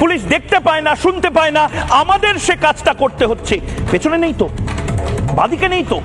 Police দেখতে পায় না, শুনতে পায় না। আমাদের সে কাজটা করতে হচ্ছে। পেছনে নেই তো। বাদিকে নেই তো।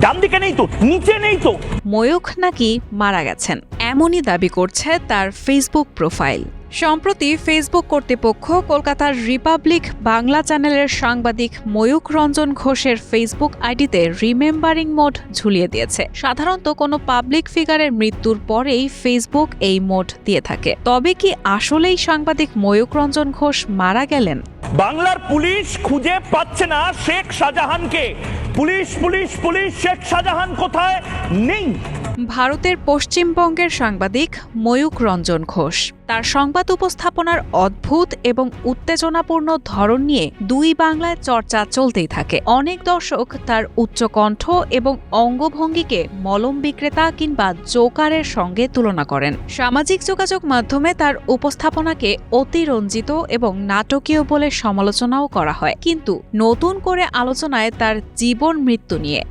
ডান দিকে নেই তো। নিচে নেই তো। ময়ূখ নাকি মারা গেছেন, এমনই দাবি করছে তার ফেসবুক প্রোফাইল সম্প্রতি ফেসবুক কর্তৃপক্ষ কলকাতার রিপাবলিক বাংলা চ্যানেলের সাংবাদিক ময়ূখ রঞ্জন ঘোষের ফেসবুক আইডিতে রিমেম্বারিং মোড ঝুলিয়ে দিয়েছে। সাধারণত কোনো পাবলিক ফিগারের মৃত্যুর পরেই ফেসবুক এই মোড দিয়ে থাকে। তবে কি আসলেই সাংবাদিক ময়ূখ রঞ্জন ঘোষ মারা গেলেন? বাংলার পুলিশ খুঁজে পাচ্ছে না শেখ শাহজাহানকে। Police police police, Sheikh Shahjahan কোথায়? নেই। ভারতের পশ্চিমবঙ্গের সাংবাদিক ময়ূক রঞ্জন ঘোষ। তার সংবাদ উপস্থাপনার অদ্ভুত এবং উত্তেজনাপূর্ণ ধরন নিয়ে দুই বাংলায় চর্চা চলতেই থাকে। অনেক দর্শক তার উচ্চকণ্ঠ এবং অঙ্গভঙ্গিকে মলম বিক্রেতা কিংবা জোকারের সঙ্গে তুলনা করেন। সামাজিক যোগাযোগ মাধ্যমে তার উপস্থাপনাকে অতিরঞ্জিত এবং নাটকীয় বলে সমালোচনাও করা হয়। কিন্তু নতুন করে আলোচনায় তার জীবন মৃত্যু নিয়ে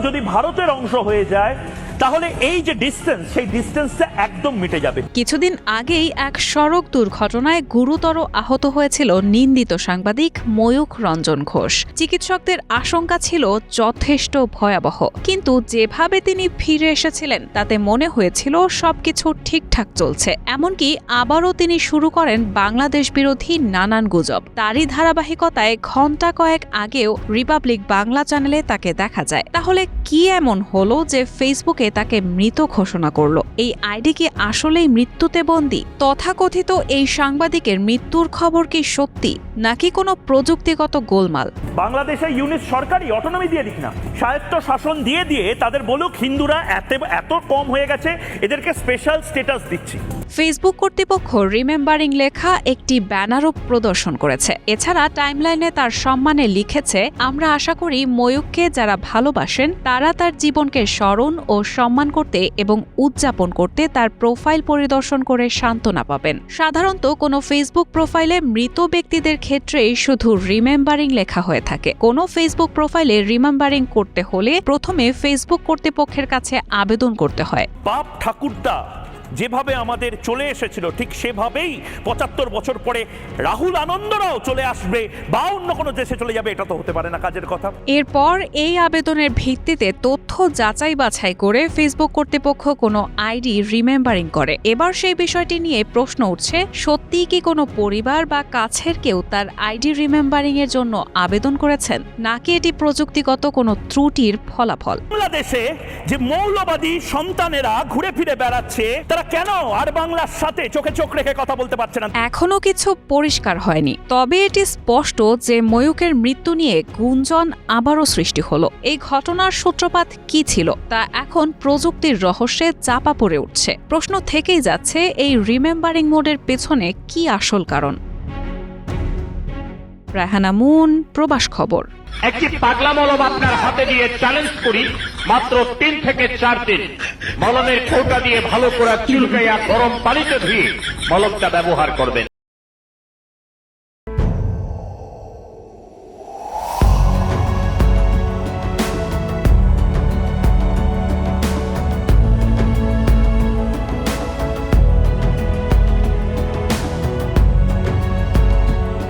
যদি ভারতের অংশ হয়ে যায় তাহলে এই যে ডিস্টেন্স সেই ডিস্টেন্সটা একদম মিটে যাবে। কিছুদিন আগেই এক সড়ক দুর্ঘটনায় গুরুতর আহত হয়েছিল নিন্দিত সাংবাদিক ময়ূখ রঞ্জন ঘোষ। চিকিৎসকদের আশঙ্কা ছিল যথেষ্ট ভয়াবহ। কিন্তু যেভাবে তিনি ফিরে এসেছিলেন, তাতে মনে হয়েছিল সবকিছু ঠিকঠাক চলছে। এমনকি আবারও তিনি শুরু করেন বাংলাদেশ বিরোধী নানান গুজব। তারই ধারাবাহিকতায় ঘণ্টা কয়েক আগেও রিপাবলিক বাংলা চ্যানেলে তাকে দেখা যায়। তাহলে কি এমন হলো যে ফেসবুকে তাকে মৃত ঘোষণা করল। এই আইডি কি আসলেই মৃত্যুতে বন্দী? তথাকথিত এই সাংবাদিকের মৃত্যুর খবর কি সত্যি নাকি কোনো প্রযুক্তিগত গোলমাল? বাংলাদেশে ইউনিট সরকারি অটোনমি দিয়ে দিক না। স্বায়ত্ত শাসন দিয়ে দিয়ে তাদের বলুক হিন্দুরা এত এত কম হয়ে গেছে এদেরকে স্পেশাল স্ট্যাটাস দিচ্ছি। ফেসবুক কর্তৃপক্ষ রিমেম্বারিং লেখা একটি ব্যানারও প্রদর্শন করেছে। এছাড়া টাইমলাইনে তার সম্মানে লিখেছে আমরা আশা করি ময়ূককে যারা ভালোবাসেন তারা তার জীবনকে স্মরণ ও সম্মান করতে এবং উদযাপন করতে তার প্রোফাইল পরিদর্শন করে সান্ত্বনা পাবেন। সাধারণত কোনো ফেসবুক প্রোফাইলে মৃত ব্যক্তিদের ক্ষেত্রেই শুধু রিমেম্বারিং লেখা হয়ে থাকে। কোনো ফেসবুক প্রোফাইলে রিমেম্বারিং করতে হলে প্রথমে ফেসবুক কর্তৃপক্ষের কাছে আবেদন করতে হয়। বাপ ঠাকুরদা যেভাবে আমাদের চলে এসেছিল ঠিক সেভাবেই পঁচাত্তর বছর পরে রাহুল আনন্দরাও চলে আসবে বা অন্য কোনো দেশে চলে যাবে এটা তো হতে পারে না কাজের কথা। এরপর এই আবেদনের ভিত্তিতে তথ্য যাচাই বাছাই করে ফেসবুক কর্তৃপক্ষ কোনো আইডি রিমেম্বারিং করে। এবার সেই বিষয়টি নিয়ে প্রশ্ন উঠছে সত্যিই কি কোনো পরিবার বা কাছের কেউ তার আইডি রিমেম্বারিং এর জন্য আবেদন করেছেন নাকি এটি প্রযুক্তিগত কোনো ত্রুটির ফলাফল? বাংলাদেশে যে মৌলবাদী সন্তানেরা ঘুরে ফিরে বেড়াচ্ছে তারা কেন আর বাংলার সাথে চোখে চোখ রেখে কথা বলতে পারছে না? এখনও কিছু পরিষ্কার হয়নি। তবে এটি স্পষ্ট যে ময়ূকের মৃত্যু নিয়ে গুঞ্জন আবারও সৃষ্টি হলো। এই ঘটনার সূত্রপাত কি ছিল তা এখন প্রযুক্তির রহস্যে চাপা পড়ে উঠছে। প্রশ্ন থেকেই যাচ্ছে, এই রিমেম্বারিং মোডের পেছনে কি আসল কারণ? রাহানা মুন, প্রবাস খবর। একটি পাগলা মলম আপনার হাতে দিয়ে চ্যালেঞ্জ করি, মাত্র তিন থেকে চার দিন। মলমের কৌটা দিয়ে ভালো করে চুলকাইয়া গরম পানিতে ধুয়ে মলমটা ব্যবহার করবেন।